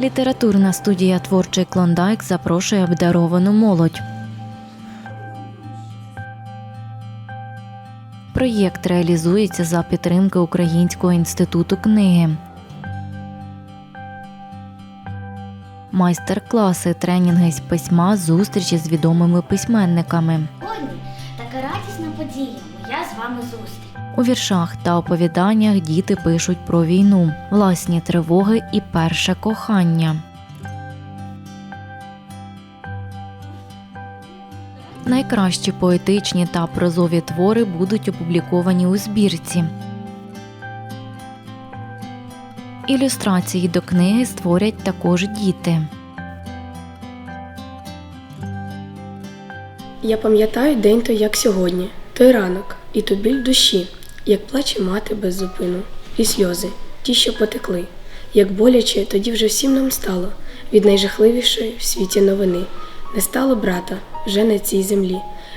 Літературна студія Творчий Клондайк запрошує обдаровану молодь. Проєкт реалізується за підтримки Українського інституту книги. Майстер-класи, тренінги з письма, зустрічі з відомими письменниками. Сьогодні така радісна подія. Моя з вами зустріч. У віршах та оповіданнях діти пишуть про війну, власні тривоги і перше кохання. Найкращі поетичні та прозові твори будуть опубліковані у збірці. Ілюстрації до книги створять також діти. Я пам'ятаю день той, як сьогодні, той ранок, і ту біль душі, як плаче мати без зупину, і сльози, ті, що потекли, як боляче тоді вже всім нам стало від найжахливішої в світі новини. Не стало брата вже на цій землі.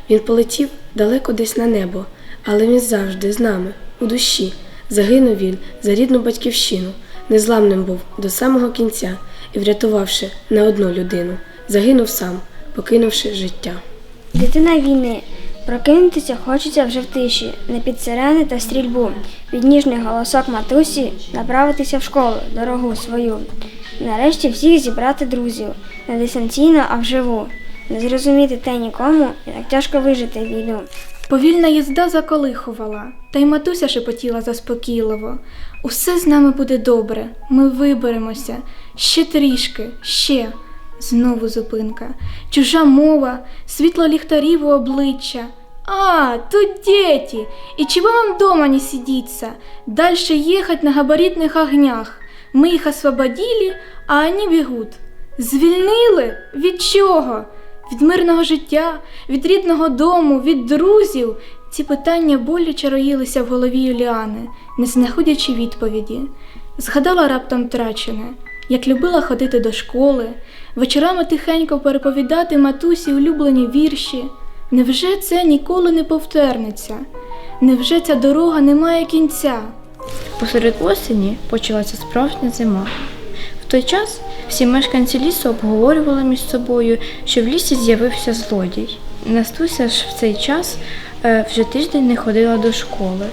Він полетів далеко десь на небо, але він завжди з нами, у душі. Загинув він за рідну батьківщину, незламним був до самого кінця і, врятувавши не одну людину, загинув сам, покинувши життя. Дитина війни. Прокинутися хочеться вже в тиші, не під сирени та стрільбу. Під ніжний голосок матусі направитися в школу, дорогу свою. Нарешті всіх зібрати друзів, не дистанційно, а вживу. Не зрозуміти те нікому, як тяжко вижити війну. Повільна їзда заколихувала, та й матуся шепотіла заспокійливо. Усе з нами буде добре, ми виберемося. Ще трішки, ще. Знову зупинка. Чужа мова, світло ліхтарів у обличчя. А, тут дети! И чего вам дома не сидится? Дальше ехать на габаритных огнях. Ми їх освободили, а вони бігуть. Звільнили? Від чого? Від мирного життя, від рідного дому, від друзів. Ці питання боляче роїлися в голові Юліани, не знаходячи відповіді. Згадала раптом трачене, як любила ходити до школи, вечорами тихенько переповідати матусі улюблені вірші. Невже це ніколи не повторнеться? Невже ця дорога не має кінця? Посеред осені почалася справжня зима. В той час всі мешканці лісу обговорювали між собою, що в лісі з'явився злодій. Настуся ж в цей час е, вже тиждень не ходила до школи.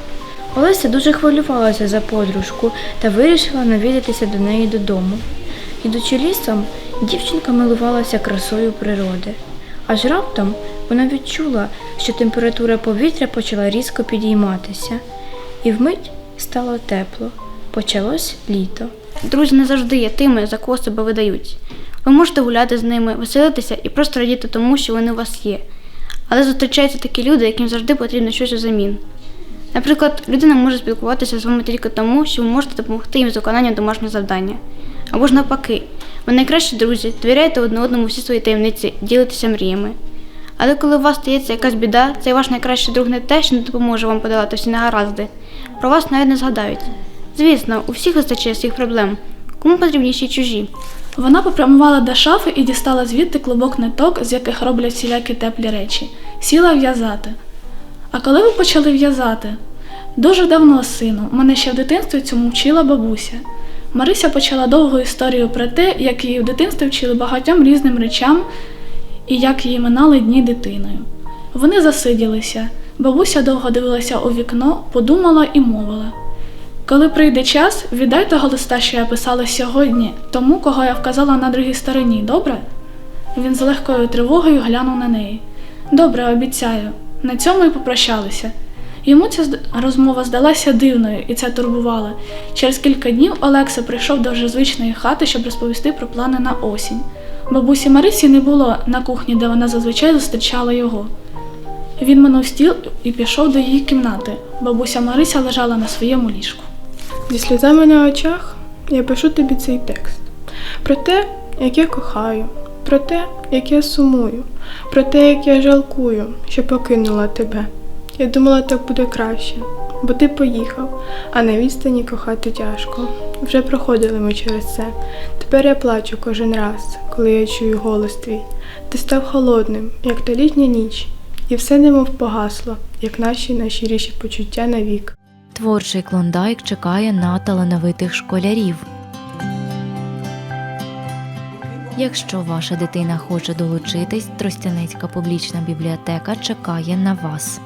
Олеся дуже хвилювалася за подружку та вирішила навідатися до неї додому. Ідучи лісом, дівчинка милувалася красою природи. Аж раптом вона відчула, що температура повітря почала різко підійматися, і вмить стало тепло. Почалось літо. Друзі не завжди є тими, за кого себе видають. Ви можете гуляти з ними, веселитися і просто радіти тому, що вони у вас є. Але зустрічаються такі люди, яким завжди потрібно щось взамін. Наприклад, людина може спілкуватися з вами тільки тому, що ви можете допомогти їм з виконанням домашнього завдання. Або ж навпаки, ви найкращі друзі, довіряєте одне одному всі свої таємниці, ділитеся мріями. Але коли у вас стається якась біда, цей ваш найкращий друг не те, що не допоможе вам подолати всі негаразди. Про вас навіть не згадають. Звісно, у всіх вистачає своїх проблем. Кому потрібніші чужі? Вона попрямувала до шафи і дістала звідти клубок ниток, з яких роблять всілякі теплі речі. Сіла в'язати. А коли ви почали в'язати? Дуже давно, сину, мене ще в дитинстві цьому вчила бабуся. Марися почала довгу історію про те, як її в дитинстві вчили багатьом різним речам і як її минали дні дитиною. Вони засиділися. Бабуся довго дивилася у вікно, подумала і мовила. Коли прийде час, віддай того листа, що я писала сьогодні, тому, кого я вказала на другій стороні, добре? Він з легкою тривогою глянув на неї. Добре, обіцяю. На цьому і попрощалися. Йому ця розмова здалася дивною, і це турбувало. Через кілька днів Олекса прийшов до вже звичної хати, щоб розповісти про плани на осінь. Бабусі Марисі не було на кухні, де вона зазвичай зустрічала його. Він минув стіл і пішов до її кімнати. Бабуся Марися лежала на своєму ліжку. Зі сльозами на очах я пишу тобі цей текст про те, як я кохаю, про те, як я сумую, про те, як я жалкую, що покинула тебе. Я думала, так буде краще, бо ти поїхав, а на відстані кохати тяжко. Вже проходили ми через це. Тепер я плачу кожен раз, коли я чую голос твій. Ти став холодним, як та літня ніч, і все немов погасло, як наші найщиріші почуття навік. Творчий клондайк чекає на талановитих школярів. Якщо ваша дитина хоче долучитись, Тростянецька публічна бібліотека чекає на вас.